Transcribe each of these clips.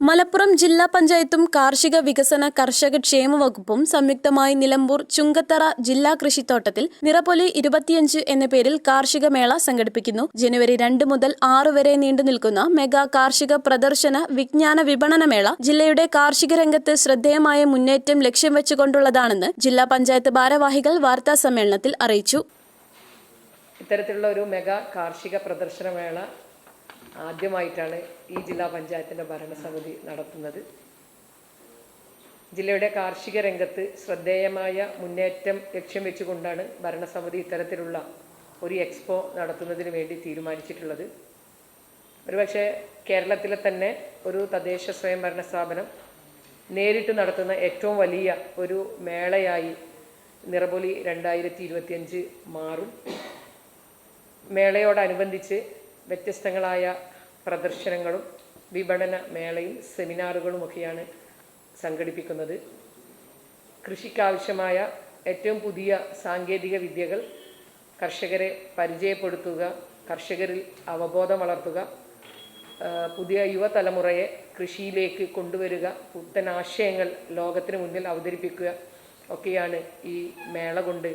Malappuram ജില്ലാ പഞ്ചായത്തും കാർഷിക വികസന കർഷക ക്ഷേമ വകുപ്പും സംയുക്തമായി നിലമ്പൂർ ചുങ്കത്തറ ജില്ലാ കൃഷിത്തോട്ടത്തിൽ നിറപൊലി ഇരുപത്തിയഞ്ച് എന്ന പേരിൽ കാർഷിക മേള സംഘടിപ്പിക്കുന്നു. ജനുവരി രണ്ട് മുതൽ ആറ് വരെ നീണ്ടു നിൽക്കുന്ന മെഗാ കാർഷിക പ്രദർശന വിജ്ഞാന വിപണന മേള ജില്ലയുടെ കാർഷിക രംഗത്ത് ശ്രദ്ധേയമായ മുന്നേറ്റം ലക്ഷ്യം വെച്ചുകൊണ്ടുള്ളതാണെന്ന് ജില്ലാ പഞ്ചായത്ത് ഭാരവാഹികൾ വാർത്താ സമ്മേളനത്തിൽ അറിയിച്ചു. ഇത്തരത്തിലുള്ള ഒരു മെഗാ കാർഷിക പ്രദർശനമേള ആദ്യമായിട്ടാണ് ഈ ജില്ലാ പഞ്ചായത്തിന്റെ ഭരണസമിതി നടത്തുന്നത്. ജില്ലയുടെ കാർഷിക രംഗത്ത് ശ്രദ്ധേയമായ മുന്നേറ്റം ലക്ഷ്യം വെച്ചുകൊണ്ടാണ് ഭരണസമിതി ഇത്തരത്തിലുള്ള ഒരു എക്സ്പോ നടത്തുന്നതിന് വേണ്ടി തീരുമാനിച്ചിട്ടുള്ളത്. ഒരുപക്ഷെ കേരളത്തിലെ തന്നെ ഒരു തദ്ദേശ സ്വയംഭരണ സ്ഥാപനം നേരിട്ട് നടത്തുന്ന ഏറ്റവും വലിയ ഒരു മേളയായി നിറപൊലി രണ്ടായിരത്തി ഇരുപത്തിയഞ്ച് മാറും. മേളയോടനുബന്ധിച്ച് വ്യത്യസ്തങ്ങളായ പ്രദർശനങ്ങളും വിപണന മേളയും സെമിനാറുകളുമൊക്കെയാണ് സംഘടിപ്പിക്കുന്നത്. കൃഷിക്കാവശ്യമായ ഏറ്റവും പുതിയ സാങ്കേതിക വിദ്യകൾ കർഷകരെ പരിചയപ്പെടുത്തുക കർഷകരിൽ അവബോധം വളർത്തുക പുതിയ യുവതലമുറയെ കൃഷിയിലേക്ക് കൊണ്ടുവരിക പുത്തൻ ആശയങ്ങൾ ലോകത്തിന് മുന്നിൽ അവതരിപ്പിക്കുക ഒക്കെയാണ് ഈ മേള കൊണ്ട്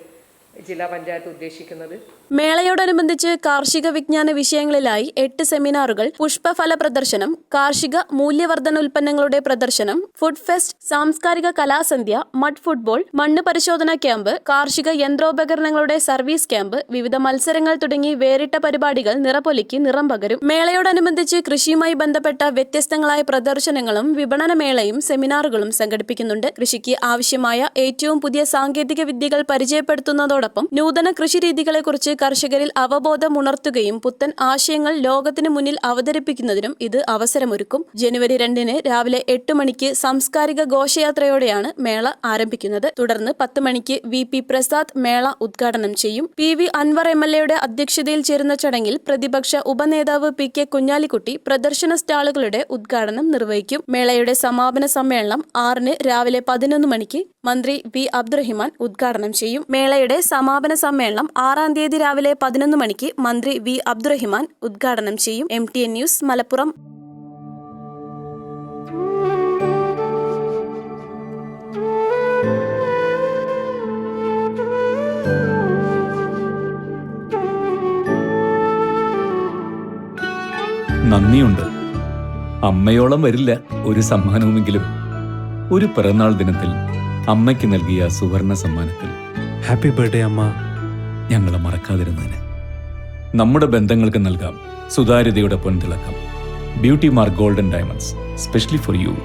ജില്ലാ പഞ്ചായത്ത് ഉദ്ദേശിക്കുന്നത്? മേളയോടനുബന്ധിച്ച് കാർഷിക വിജ്ഞാന വിഷയങ്ങളിലായി എട്ട് സെമിനാറുകൾ പുഷ്പഫല പ്രദർശനം കാർഷിക മൂല്യവർദ്ധന ഉൽപ്പന്നങ്ങളുടെ പ്രദർശനം ഫുഡ് ഫെസ്റ്റ് സാംസ്കാരിക കലാസന്ധ്യ മഡ് ഫുട്ബോൾ മണ്ണ് പരിശോധന ക്യാമ്പ് കാർഷിക യന്ത്രോപകരണങ്ങളുടെ സർവീസ് ക്യാമ്പ് വിവിധ മത്സരങ്ങൾ തുടങ്ങി വേറിട്ട പരിപാടികൾ നിറപൊലിക്ക് നിറം പകരും. മേളയോടനുബന്ധിച്ച് കൃഷിയുമായി ബന്ധപ്പെട്ട വ്യത്യസ്തങ്ങളായ പ്രദർശനങ്ങളും വിപണന മേളയും സെമിനാറുകളും സംഘടിപ്പിക്കുന്നുണ്ട്. കൃഷിക്ക് ആവശ്യമായ ഏറ്റവും പുതിയ സാങ്കേതിക വിദ്യകൾ പരിചയപ്പെടുത്തുന്നതോടൊപ്പം നൂതന കൃഷിരീതികളെക്കുറിച്ച് കർഷകരിൽ അവബോധം ഉണർത്തുകയും പുത്തൻ ആശയങ്ങൾ ലോകത്തിന് മുന്നിൽ അവതരിപ്പിക്കുന്നതിനും ഇത് അവസരമൊരുക്കും. ജനുവരി രണ്ടിന് രാവിലെ എട്ട് മണിക്ക് സാംസ്കാരിക ഘോഷയാത്രയോടെയാണ് മേള ആരംഭിക്കുന്നത്. തുടർന്ന് പത്ത് മണിക്ക് വി പി പ്രസാദ് മേള ഉദ്ഘാടനം ചെയ്യും. P V Anvar M L എയുടെ അധ്യക്ഷതയിൽ ചേരുന്ന ചടങ്ങിൽ പ്രതിപക്ഷ ഉപനേതാവ് പി കെ കുഞ്ഞാലിക്കുട്ടി പ്രദർശന സ്റ്റാളുകളുടെ ഉദ്ഘാടനം നിർവഹിക്കും. മേളയുടെ സമാപന സമ്മേളനം ആറിന് രാവിലെ പതിനൊന്ന് മണിക്ക് മന്ത്രി വി അബ്ദുറഹിമാൻ ഉദ്ഘാടനം ചെയ്യും. മേളയുടെ സമാപന സമ്മേളനം ആറാം തീയതി രാവിലെ പതിനൊന്ന് മണിക്ക് മന്ത്രി വി അബ്ദുറഹിമാൻ ഉദ്ഘാടനം ചെയ്യും. M news Malappuram. നന്ദിയുണ്ട്. അമ്മയോളം വരില്ല ഒരു സമ്മാനവുമെങ്കിലും. ഒരു പിറന്നാൾ ദിനത്തിൽ അമ്മയ്ക്ക് നൽകിയ സുവർണ സമ്മാനത്തിൽ. ഹാപ്പി ബർത്ത്ഡേ അമ്മ. ഞങ്ങളെ മറക്കാതിരുന്നതിന്. നമ്മുടെ ബന്ധങ്ങൾക്ക് നൽകാം സുതാര്യതയുടെ പൊൻതിളക്കം. Beauty mark golden diamonds specially for you